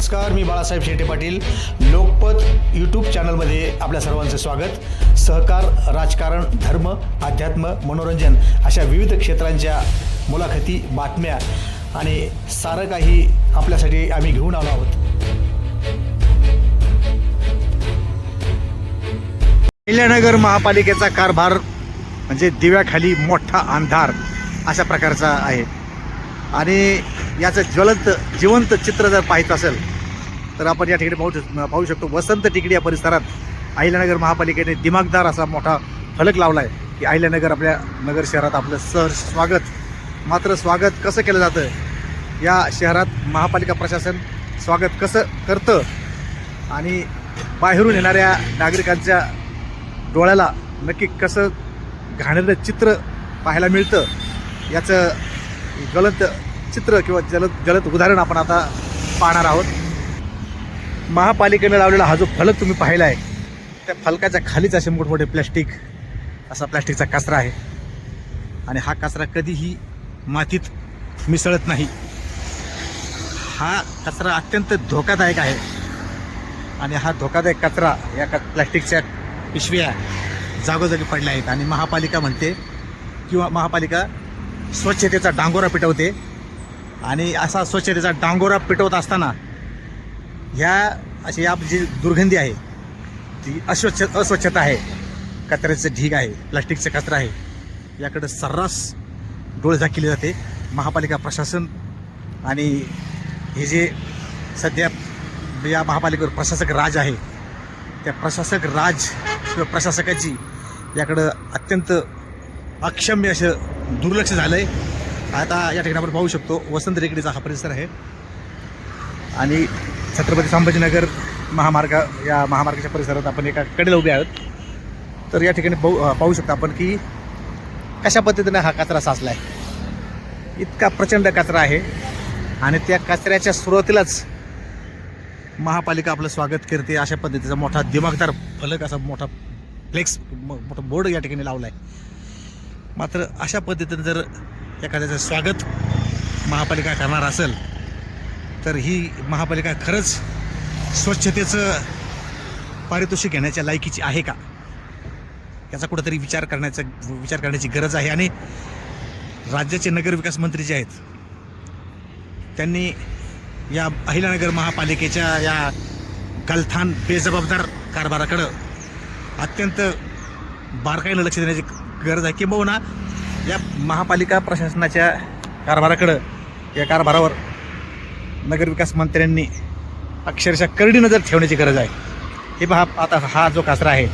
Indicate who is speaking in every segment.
Speaker 1: नमस्कार मी बाळासाहेब शेटे पाटील. लोकपत यूट्यूब चॅनलमध्ये आपल्या सर्वांचं स्वागत. सहकार राजकारण धर्म अध्यात्म मनोरंजन अशा विविध क्षेत्रांच्या मुलाखती बातम्या आणि सारं काही आपल्यासाठी आम्ही घेऊन आलो आहोत. कल्याणनगर महापालिकेचा कारभार म्हणजे दिव्याखाली मोठा अंधार अशा प्रकारचा आहे. आणि याचं ज्वलंत जिवंत चित्र जर पाहायचं असेल तर आपण या ठिकाणी पाहू पाहू शकतो. वसंत टिकडी या परिसरात अहिल्यानगर महापालिकेने दिमागदार असा मोठा फलक लावला आहे की अहिल्यानगर आपल्या नगर शहरात आपलं सर स्वागत. मात्र स्वागत कसं केलं जातं? या शहरात महापालिका प्रशासन स्वागत कसं करतं? आणि बाहेरून येणाऱ्या नागरिकांच्या डोळ्याला नक्की कसं घाणेरडं चित्र पाहायला मिळतं? याचं गलत चित्र किंवा जलद जलद उदाहरण आपण आता पाहणार आहोत. महापालिकेने लावलेला हा जो फलक तुम्ही पाहिला आहे त्या फलकाच्या खालीच असे मोठमोठे प्लॅस्टिक असा प्लॅस्टिकचा कचरा आहे. आणि हा कचरा कधीही मातीत मिसळत नाही. हा कचरा अत्यंत धोकादायक आहे. आणि हा धोकादायक कचरा या क प्लॅस्टिकच्या पिशव्या जागोजागी पडल्या आहेत. आणि महापालिका म्हणते किंवा महापालिका स्वच्छतेचा डांगोरा पिटवते. आणि असा स्वच्छतेचा डांगोरा पिटवत असताना ह्या अशी या जी दुर्गंधी आहे ती अस्वच्छ अस्वच्छता आहे. कचऱ्याचं ढीग आहे प्लास्टिकचा कचरा आहे. याकडं सर्रास डोळे केली जाते. महापालिका प्रशासन आणि हे जे सध्या या महापालिकेवर प्रशासक राज आहे त्या प्रशासक राज किंवा प्रशासकाची याकडं अत्यंत अक्षम्य असं दुर्लक्ष झालं आहे आता या ठिकाणी आपण पाहू शकतो वसंत रेकडीचा हा परिसर आहे. आणि छत्रपती संभाजीनगर महामार्ग या महामार्गाच्या परिसरात आपण एका कडेला उभे आहोत. तर या ठिकाणी पाहू पाहू शकतो आपण की कशा पद्धतीने हा कचरा साचला आहे इतका प्रचंड कचरा आहे. आणि त्या कचऱ्याच्या सुरुवातीलाच महापालिका आपलं स्वागत करते. अशा पद्धतीचा मोठा दिमागदार फलक असा मोठा फ्लेक्स मोठा बोर्ड या ठिकाणी लावला आहे मात्र अशा पद्धतीनं जर एखाद्याचं स्वागत महापालिका करणार असेल तर ही महापालिका खरंच स्वच्छतेचं पारितोषिक घेण्याच्या लायकीची आहे का? याचा कुठंतरी विचार करण्याचा विचार करण्याची गरज आहे. आणि राज्याचे नगरविकास मंत्री जे आहेत त्यांनी या अहिलानगर महापालिकेच्या या गलथान बेजबाबदार कारभाराकडं अत्यंत बारकाईनं लक्ष देण्याची गरज आहे किंबहुना या महापालिका प्रशासनाच्या कारभाराकडं या कारभारावर नगरविकास मंत्र्यांनी अक्षरशः करडी नजर ठेवण्याची गरज आहे. हे पहा आता हा जो कचरा आहे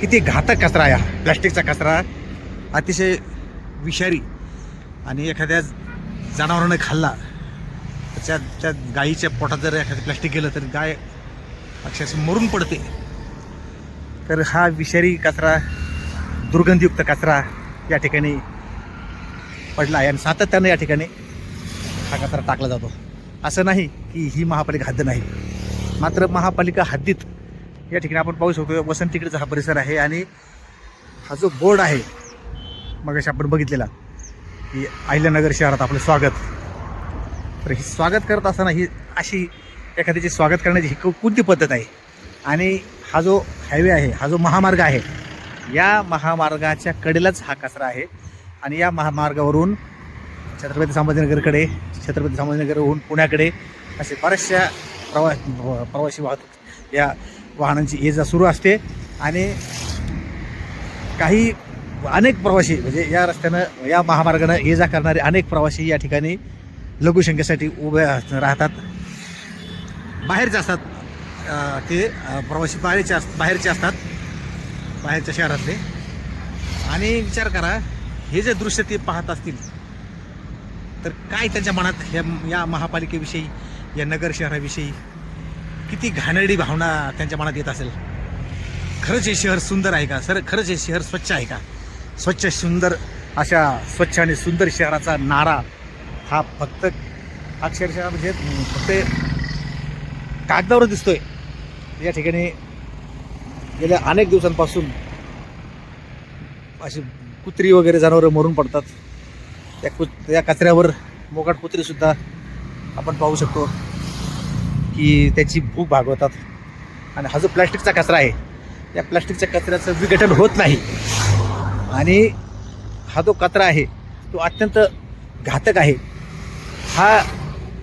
Speaker 1: किती घातक कचरा आहे हा. प्लॅस्टिकचा कचरा अतिशय विषारी आणि एखाद्या जनावरानं खाल्ला त्याच्या त्या गाईच्या पोटात जर एखादं प्लॅस्टिक गेलं तर गाय अक्षरशः मरून पडते. तर हा विषारी कचरा दुर्गंधीयुक्त कचरा या ठिकाणी पडला आहे आणि सातत्यानं या ठिकाणी हा कचरा टाकला जातो. असं नाही की ही महापालिका हद्द नाही. मात्र महापालिका हद्दीत या ठिकाणी आपण पाहू शकतो वसंतीकडेचा हा परिसर आहे आणि हा जो बोर्ड आहे मग आपण बघितलेला की अहिल्यानगर शहरात आपलं स्वागत. तर ही स्वागत करत असताना ही अशी एखाद्याची स्वागत करण्याची ही कोणती पद्धत आहे? आणि हा जो हायवे आहे हा जो महामार्ग आहे या महामार्गाच्या कडेलाच हा कचरा आहे. आणि या महामार्गावरून छत्रपती संभाजीनगरकडे छत्रपती संभाजीनगरहून पुण्याकडे असे बऱ्याचशा प्रवा प्रवासी वाहतूक या वाहनांची ये जा सुरू असते. आणि काही अनेक प्रवासी म्हणजे या रस्त्यानं या महामार्गानं ये जा करणारे अनेक प्रवासी या ठिकाणी लघुशंख्येसाठी उभे राहतात. बाहेरचे असतात ते प्रवासी बाहेरचे अस बाहेरचे असतात. बाहेरच्या शहरातले. आणि विचार करा हे जे दृश्य ते पाहत असतील तर काय त्यांच्या मनात ह्या या महापालिकेविषयी या नगर शहराविषयी किती घाणेरडी भावना त्यांच्या मनात येत असेल? खरंच हे शहर सुंदर आहे का? सर खरंच हे शहर स्वच्छ आहे का? स्वच्छ सुंदर अशा स्वच्छ आणि सुंदर शहराचा नारा हा फक्त अक्षरशः म्हणजे फक्त कागदावर दिसतोय. या ठिकाणी गेल्या अनेक दिवसांपासून अशी कुत्री वगैरे जनावरं मरून पडतात. त्या कु या कचऱ्यावर मोकाट कुत्रीसुद्धा आपण पाहू शकतो की त्याची भूक भागवतात. आणि हा जो प्लॅस्टिकचा कचरा आहे त्या प्लॅस्टिकच्या कचऱ्याचं विघटन होत नाही. आणि हा जो कचरा आहे तो अत्यंत घातक आहे. हा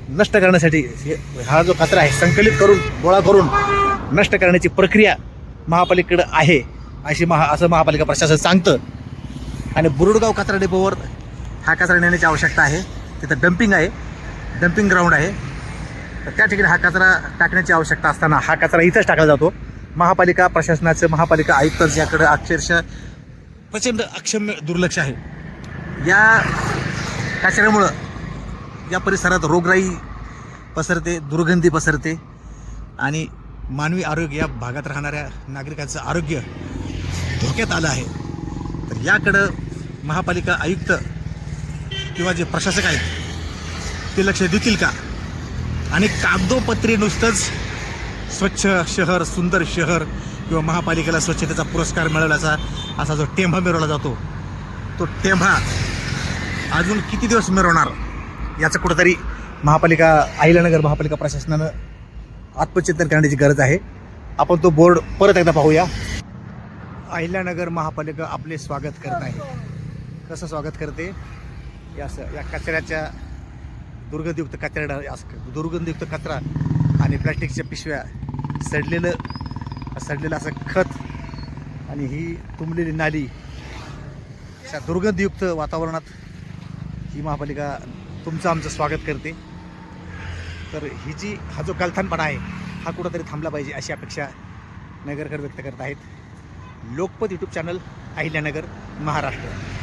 Speaker 1: नष्ट करण्यासाठी हे- हा जो कचरा आहे संकलित करून गोळा करून नष्ट करण्याची प्रक्रिया महापालिकेकडं आहे अशी महा असं महापालिका प्रशासन सांगतं. आणि बुरुडगाव कचरा डेपोवर हा कचरा नेण्याची आवश्यकता आहे. तिथं डम्पिंग आहे डम्पिंग ग्राउंड आहे. तर त्या ठिकाणी हा कचरा टाकण्याची आवश्यकता असताना हा कचरा इथंच टाकला जातो. महापालिका प्रशासनाचं महापालिका आयुक्त याकडं अक्षरशः प्रचंड अक्षम्य दुर्लक्ष आहे. या कचऱ्यामुळं या परिसरात रोगराई पसरते दुर्गंधी पसरते आणि मानवी आरोग्य या भागात राहणाऱ्या नागरिकांचं आरोग्य धोक्यात आलं आहे. तर याकडं महापालिका आयुक्त किंवा जे प्रशासक आहेत ते लक्ष देतील का? आणि कागदोपत्री नुसतंच स्वच्छ शहर सुंदर शहर किंवा महापालिकेला स्वच्छतेचा पुरस्कार मिळवल्याचा असा जो टेंभा मिरवला जातो तो टेंभा अजून किती दिवस मिरवणार? याचं कुठंतरी महापालिका अहिल्यानगर महापालिका प्रशासनानं आत्मचिंतन करण्याची गरज आहे. आपण तो बोर्ड परत एकदा पाहूया. अहिल्यानगर महापालिका आपले स्वागत करत आहे. कसं स्वागत करते? या स या कचऱ्याच्या दुर्गंधयुक्त कचऱ्या असं दुर्गंधीयुक्त कचरा आणि प्लॅस्टिकच्या पिशव्या सडलेलं सडलेलं असं खत आणि ही तुंबलेली नाली अशा दुर्गंधयुक्त वातावरणात ही महापालिका तुमचं आमचं स्वागत करते. तर ही जी हा जो गलथानपणा आहे हा कुठंतरी थांबला पाहिजे अशी अपेक्षा नगरकर व्यक्त करत आहेत. Lokmat YouTube channel Ahilyanagar Maharashtra.